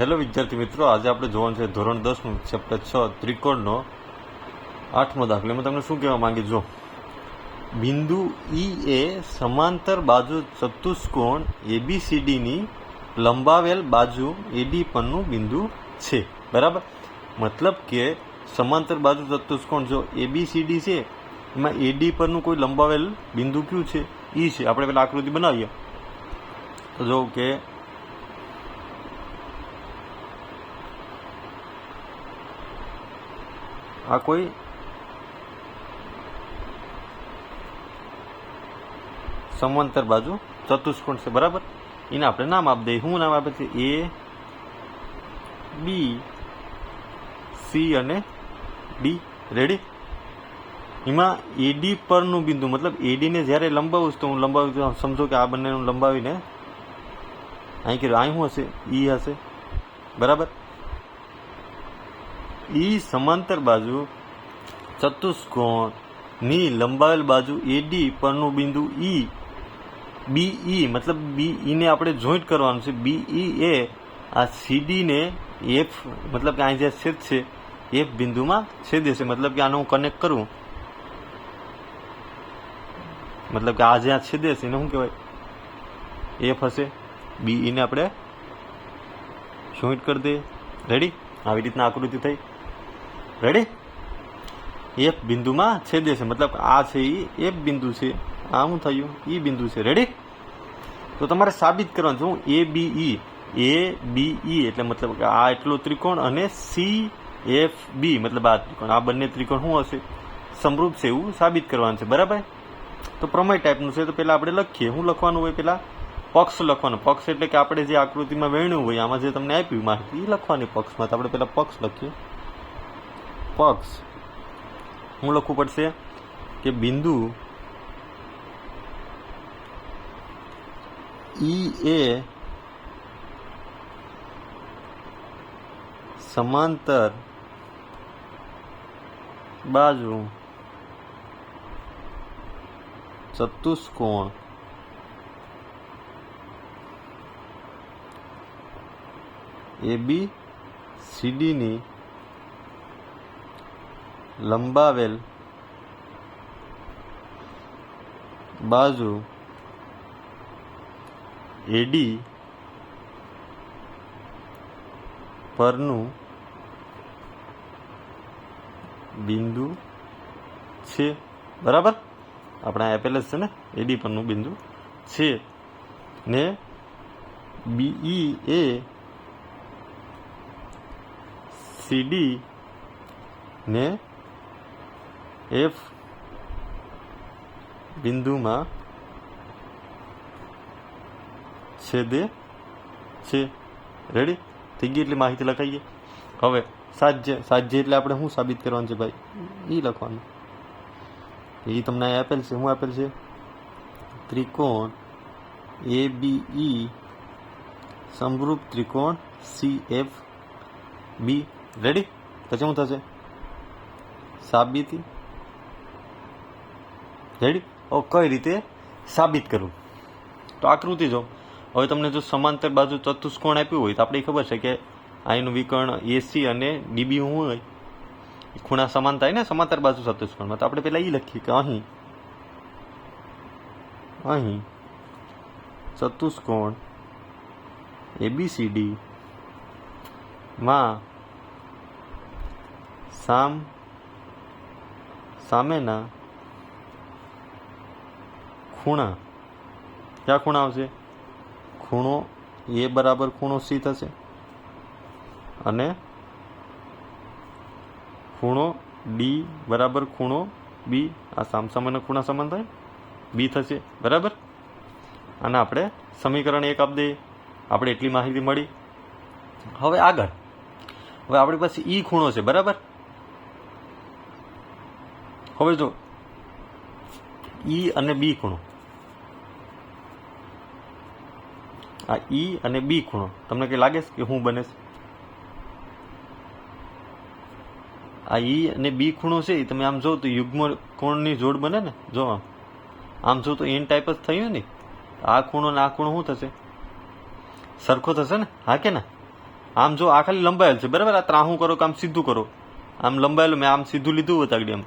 Hello વિદ્યાર્થી મિત્રો, આજે આપણે જોવાનું છે ધોરણ દસનું ચેપ્ટર છ, ત્રિકોણનો આઠમો દાખલો. એમાં તમને શું કહેવા માંગે જો, બિંદુ ઈ એ સમાંતર બાજુ ચતુષ્કોણ એબીસીડીની લંબાવેલ બાજુ એડી પરનું બિંદુ છે. બરાબર? મતલબ કે સમાંતર બાજુ ચતુષ્કોણ જો એબીસીડી છે, એમાં એડી પરનું કોઈ લંબાવેલ બિંદુ કયું છે? ઈ છે. આપણે પેલા આકૃતિ બનાવીએ. તો જો કે આ કોઈ સમાંતર બાજુ ચતુષ્કોણ છે, બરાબર? એને આપણે નામ આપી દઈએ. શું નામ આપે છે? એ, બી, સી અને ડી. રેડી એમાં એડી પરનું બિંદુ, મતલબ એડીને જ્યારે લંબાવું તો હું લંબાવી સમજો કે આ બંનેનું લંબાવીને અહીં કર્યું. અહીં શું હશે? ઈ હશે. બરાબર? ઈ સમાંતર બાજુ ચતુષ્કોણની લંબાવેલ બાજુ એડી પરનું બિંદુ ઈ. બી ઈ મતલબ બી ઈને આપણે જોઈન્ટ કરવાનું છે. બી ઈ એ આ સીડીને એફ, મતલબ કે અહીં જે છેદ છે, એફ બિંદુમાં છેદે છે. મતલબ કે આને હું કનેક્ટ કરું. મતલબ કે આ જ્યાં છેદે છે, એને શું કહેવાય? એફ હશે. બી ઈને આપણે જોઈન્ટ કરી દઈએ. રેડી આવી રીતના આકૃતિ થઈ. રેડી એફ બિંદુમાં છેદે છે મતલબ આ છે એ એફ બિંદુ છે આ શું થયું ઈ બિંદુ છે રેડી તો તમારે સાબિત કરવાનું છે હું એ બી ઈ એ બી ઈ એટલે મતલબ કે આ એટલો ત્રિકોણ અને સી, એફ, બી, મતલબ આ ત્રિકોણ. આ બંને ત્રિકોણ શું હશે? સમરૂપ છે એવું સાબિત કરવાનું છે, બરાબર? તો પ્રમેય ટાઈપનું છે, તો પહેલાં આપણે લખીએ. શું લખવાનું હોય પહેલાં પક્ષ લખવાનો. પક્ષ એટલે કે આપણે જે આકૃતિમાં વેણ્યું હોય, આમાં જે તમને આપ્યું, માહિતી એ લખવાની પક્ષમાં. તો આપણે પહેલાં પક્ષ લખીએ. પક્ષ શું લખવું પડશે કે બિંદુ ઈ એ સમાંતર બાજુ ચતુષ્કોણ એ બી સીડીની લંબાવેલ બાજુ, એડી, પરનું બિંદુ છે. બરાબર? આપણે એપેલસ છે ને? એડી પરનું બિંદુ છે. ને બીઈ એ સીડી ને એફ બિંદુમાં છેદે છે. રેડી થઈ ગઈ એટલી માહિતી લખાઈએ હવે સાજ્ય સાજ્ય એટલે આપણે શું સાબિત કરવાનું છે ભાઈ? એ લખવાનું. એ તમને અહીં આપેલ છે. શું આપેલ છે? ત્રિકોણ એ બી ઈ સમરૂપ ત્રિકોણ સી એફ બી રેડી પછી શું થશે? સાબિતી રેડી કઈ રીતે સાબિત કરવું તો આકૃતિ જો. હવે તમને જો સમાંતર બાજુ ચતુષ્કોણ આપ્યું હોય તો આપણે ખબર છે કે અહીંનું વિકર્ણ એસી અને ડીબી હોય. ખૂણા સમાન થાય ને સમાંતર બાજુ ચતુષ્કોણમાં. તો આપણે પેલા એ લખીએ કે અહીં અહીં ચતુષ્કોણ એબીસીડી માં સામ, સામેના ખૂણા. ક્યાં ખૂણા આવશે? ખૂણો એ બરાબર ખૂણો સી થશે. અને ખૂણો ડી બરાબર ખૂણો બી. આ સામસામેના ખૂણા સમાન થાય? બી થશે. બરાબર? અને આપણે સમીકરણ એક આપી દઈએ. આપણે એટલી માહિતી મળી. હવે આગળ. હવે આપણી પાસે ઈ ખૂણો છે. બરાબર? હવે જો. ઈ અને બી ખૂણો. આ ઈ અને બી ખૂણો. તમને કઈ લાગે છે કે હું બને છે? આ ઈ અને બી ખૂણો છે એ તમે આમ જો તો યુગ્મ કોણની જોડ બને ને, જો આમ. આમ જો તો એન ટાઈપ જ થયું ને. આ ખૂણો ને આ ખૂણો શું થશે? સરખો થશે ને? હા કે ના? આમ જો આ ખાલી લંબાયેલ છે, બરાબર? આ ત્રાહું કરો કે આમ સીધું કરો. આમ લંબાયેલું મેં આમ સીધું લીધું હતું આગળ એમ.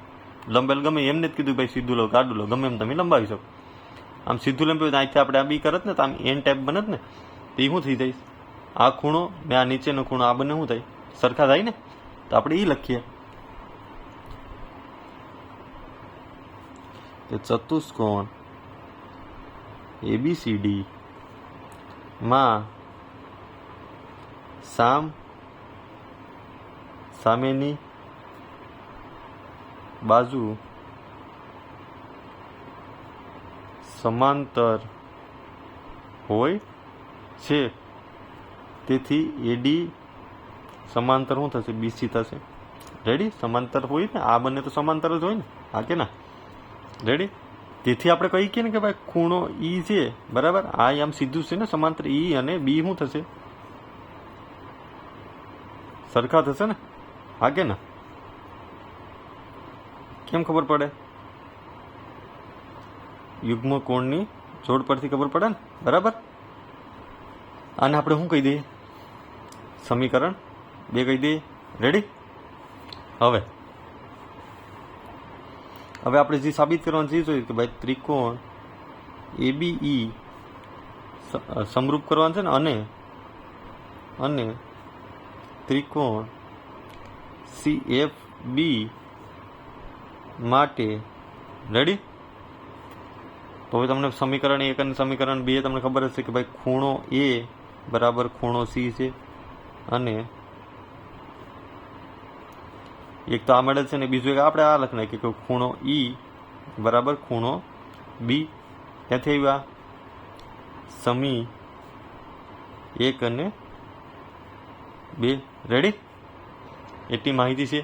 લંબાયેલ ગમે એમને જ કીધું ભાઈ સીધું લો, ગાડું લો, ગમે એમ તમે લંબાવી શકો. આમ સીધું લંબાવ્યું તો અહીંથી આપણે આ બી કરત ને તો આમ એન ટાઈપ બનત ને, તો એ શું થઈ જાય આ ખૂણો ને આ નીચેનો ખૂણો, આ બંને શું થાય. સરખા થાય ને? તો આપણે એ લખીએ. કે ચતુષ્કોણ એબીસીડી માં સામ, સામેની બાજુ સમાંતર હોય છે. તેથી એડી સમાંતર શું થશે? બીસી થશે. રેડી સમાંતર હોય ને? આ બંને તો સમાંતર જ હોય ને? હા કે ના? રેડી તેથી આપણે કહી કે ને કે ભાઈ ખૂણો ઈ છે, બરાબર? આ આમ સીધું છે ને? સમાંતર ઈ અને બી શું થશે? સરખા થશે ને? હા કે ના? કેમ ખબર પડે? યુગ્મ કોણની જોડ પરથી ખબર પડે ને? બરાબર? આને આપણે શું કહી દઈએ? સમીકરણ બે કહી દઈએ. રેડી હવે. હવે આપણે જે સાબિત કરવાનું છે જોઈએ કે ભાઈ ત્રિકોણ એ બી ઈ સમરૂપ કરવાનું છે ને? અને અને ત્રિકોણ સી એફ બી માટે રેડી તો હવે તમને સમીકરણ એક અને સમીકરણ બે તમને ખબર હશે કે ભાઈ ખૂણો એ બરાબર ખૂણો સી છે. અને એક તો આ મળે છે ને બીજું એક આપણે આ લખી નાખીએ કે ખૂણો ઈ બરાબર ખૂણો બી ક્યાંથી આવ્યા? સમી એક અને બે. રેડી એટલી માહિતી છે.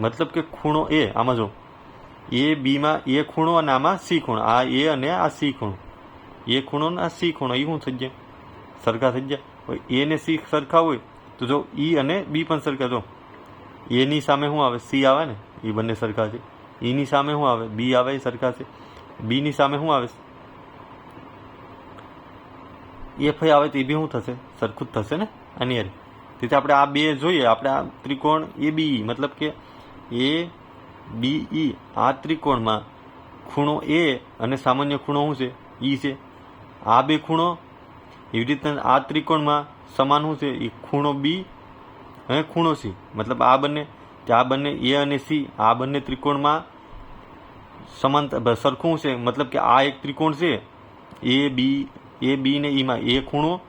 મતલબ કે ખૂણો એ આમાં જો એ બીમાં, એ ખૂણો અને આમાં સી ખૂણો. આ એ અને આ સી ખૂણો. એ ખૂણો ને આ સી ખૂણો એ શું થઈ ગયા? સરખા થઈ ગયા? એ ને સી સરખા હોય તો જો ઈ અને બી પણ સરખા. જો એની સામે શું આવે? સી આવે ને? એ બંને સરખા છે. ઈની સામે શું આવે? બી આવે એ સરખા છે. બીની સામે શું આવે? એફ આવે તો એ બી શું થશે? સરખું જ થશે ને? આની અરે તેથી આપણે આ બે જોઈએ. આપણે આ ત્રિકોણ એ બી, મતલબ કે એ બી ઈ, આ ત્રિકોણમાં ખૂણો એ અને સામાન્ય ખૂણો શું છે? ઈ છે. આ બે ખૂણો એવી રીતના આ ત્રિકોણમાં સમાન શું છે? એ ખૂણો બી અને ખૂણો સી. મતલબ આ બંને, કે આ બંને એ અને સી, આ બંને ત્રિકોણમાં સમાંતર સરખું છે. મતલબ કે આ એક ત્રિકોણ છે, એ બી એ બી ને ઈમાં એ ખૂણો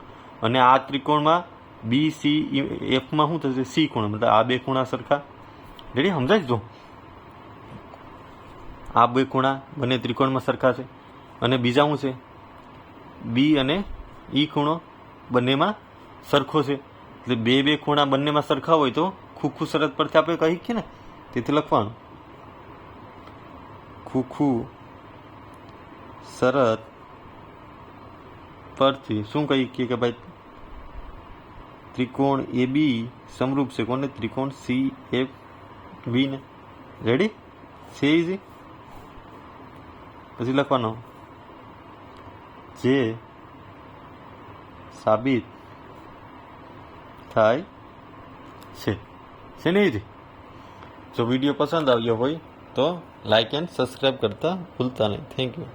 અને આ ત્રિકોણમાં બી, સી એફમાં શું થશે? સી ખૂણો. મતલબ આ બે ખૂણા સરખા. રેડી સમજાય જો? આ બે ખૂણા બંને ત્રિકોણમાં સરખા છે. અને બીજા શું છે? બી અને ઈ ખૂણો બંનેમાં સરખો છે. એટલે બે બે ખૂણા બંનેમાં સરખા હોય તો ખૂખું શરત પરથી આપણે કહી કે ને? તેથી લખવાનું. ખૂખું શરત પરથી શું કહી કે ભાઈ ત્રિકોણ એ બી સમરૂપ છે? કોને? ત્રિકોણ સી એફ બી ને. રેડી સી ઇઝી પછી લખવાનો. જે સાબિત થાય છે. નહીં ઇઝી જો? વીડિયો પસંદ આવ્યો હોય તો લાઇક એન્ડ સબસ્ક્રાઈબ કરતા ભૂલતા નહીં. Thank you